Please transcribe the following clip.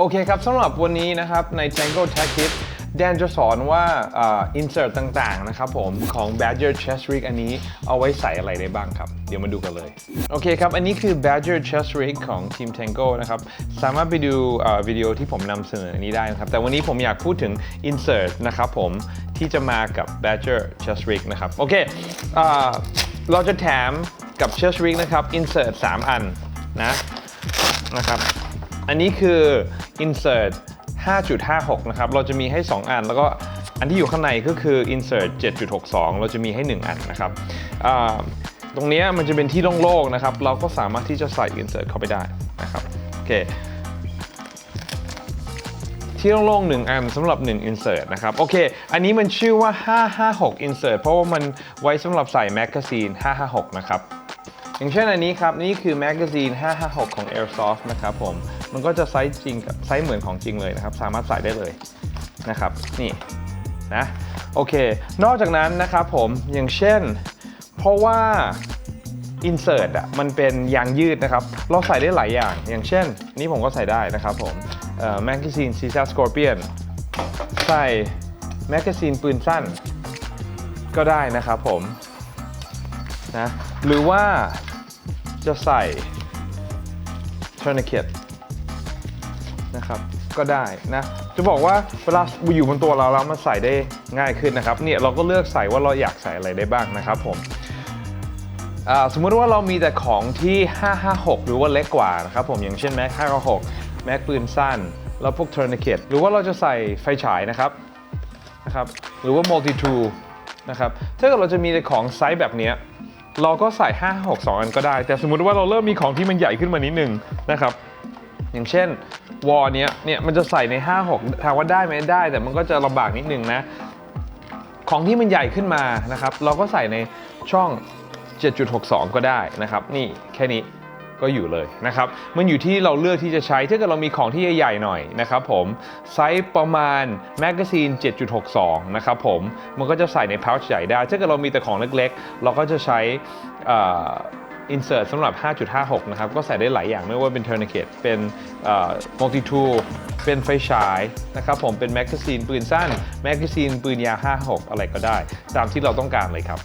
โอเคครับสำหรับวันนี้นะครับใน Tango Tech Tip แดนจะสอนว่าอ่า insert ต่าง ๆ นะครับผม ของ Badger Chest Rig อันนี้เอาไว้ใส่อะไรได้บ้างครับ เดี๋ยวมาดูกันเลย โอเคครับ อันนี้คือ Badger Chest Rig ของ Team Tango นะครับ สามารถไปดูอ่าวิดีโอที่ผมนำเสนออันนี้ได้นะครับ แต่วันนี้ผมอยากพูดถึง insert นะครับผม ที่จะมากับ Badger Chest Rig นะครับ โอเคอ่าเราจะแถมกับ Chest Rig นะครับ insert 3 อันนะนะครับ อันนี้คือ insert 5.56 นะครับ เราจะมีให้ 2 อัน แล้วก็อันที่อยู่ข้างในก็คือ insert 7.62 เราจะมีให้ 1 อันนะครับ ตรงนี้มันจะเป็นที่โล่งๆนะครับ เราก็สามารถที่จะใส่ insert เข้าไปได้นะครับ โอเค ที่โล่งๆหนึ่งอันสำหรับ 1 insert นะครับ โอเค อันนี้มันชื่อว่า 556 insert เพราะว่ามันไว้สำหรับใส่แมกกาซีน556 นะครับ อย่างเช่นอันนี้ครับ นี่คือแมกกาซีน556 ของ Airsoft นะครับผม มันก็จะไซส์จริงกับไซส์เหมือนของจริงเลยนะครับ สามารถใส่ได้เลยนะครับ นี่นะโอเค นอกจากนั้นนะครับผมอย่างเช่น เพราะว่า insert อะมันเป็นยางยืดนะครับ เราใส่ได้หลายอย่าง อย่างเช่น นี่ผมก็ใส่ได้นะครับผมแมกกาซีน Caesar Scorpion ใส่แมกกาซีนปืนสั้น ก็ได้นะครับผมนะหรือว่าจะใส่ tourniquet นะครับ ก็ได้นะ จะบอกว่าเวลาอยู่บนตัวเราแล้วมันใส่ได้ง่ายขึ้นนะครับ เนี่ยเราก็เลือกใส่ว่าเราอยากใส่อะไรได้บ้างนะครับผมสมมุติว่าเรามีแต่ของที่ 556 หรือว่าเล็กกว่านะครับผม อย่างเช่นแม็ก5 6แม็กปืนสั้น แล้วพวก tourniquet หรือว่าเราจะใส่ไฟฉายนะครับ นะครับ หรือว่า multi tool นะครับ ถ้าเกิดเราจะมีแต่ของไซส์แบบนี้เราก็ใส่ 5 6 2 อันก็ได้ แต่สมมุติว่าเราเริ่มมีของที่มันใหญ่ขึ้นมานิดนึงนะครับ อย่างเช่นวอลเนี้ยเนี่ยมันจะใส่ใน 5 6ถามว่าได้ไหมได้ แต่มันก็จะลำบากนิดนึงนะ ของที่มันใหญ่ขึ้นมานะครับ เราก็ใส่ในช่อง 7.62 ก็ได้นะครับ นี่แค่นี้ก็อยู่เลยนะครับ มันอยู่ที่เราเลือกที่จะใช้ ถ้าเกิดเรามีของที่ใหญ่ๆหน่อยนะครับผม ไซส์ประมาณแมกกาซีน 7.62 นะครับผม มันก็จะใส่ใน pouch ใหญ่ได้ ถ้าเกิดเรามีแต่ของเล็กๆ เราก็จะใช้ อ่อ insert สำหรับ 5.56 นะครับ ก็ใส่ได้หลายอย่างไม่ว่าเป็น tourniquet เป็นเอ่อ multi tool เป็นไฟฉายนะครับผมเป็นแมกกาซีนปืนสั้น แมกกาซีนปืนยาว 56 อะไรก็ได้ ตามที่เราต้องการเลยครับ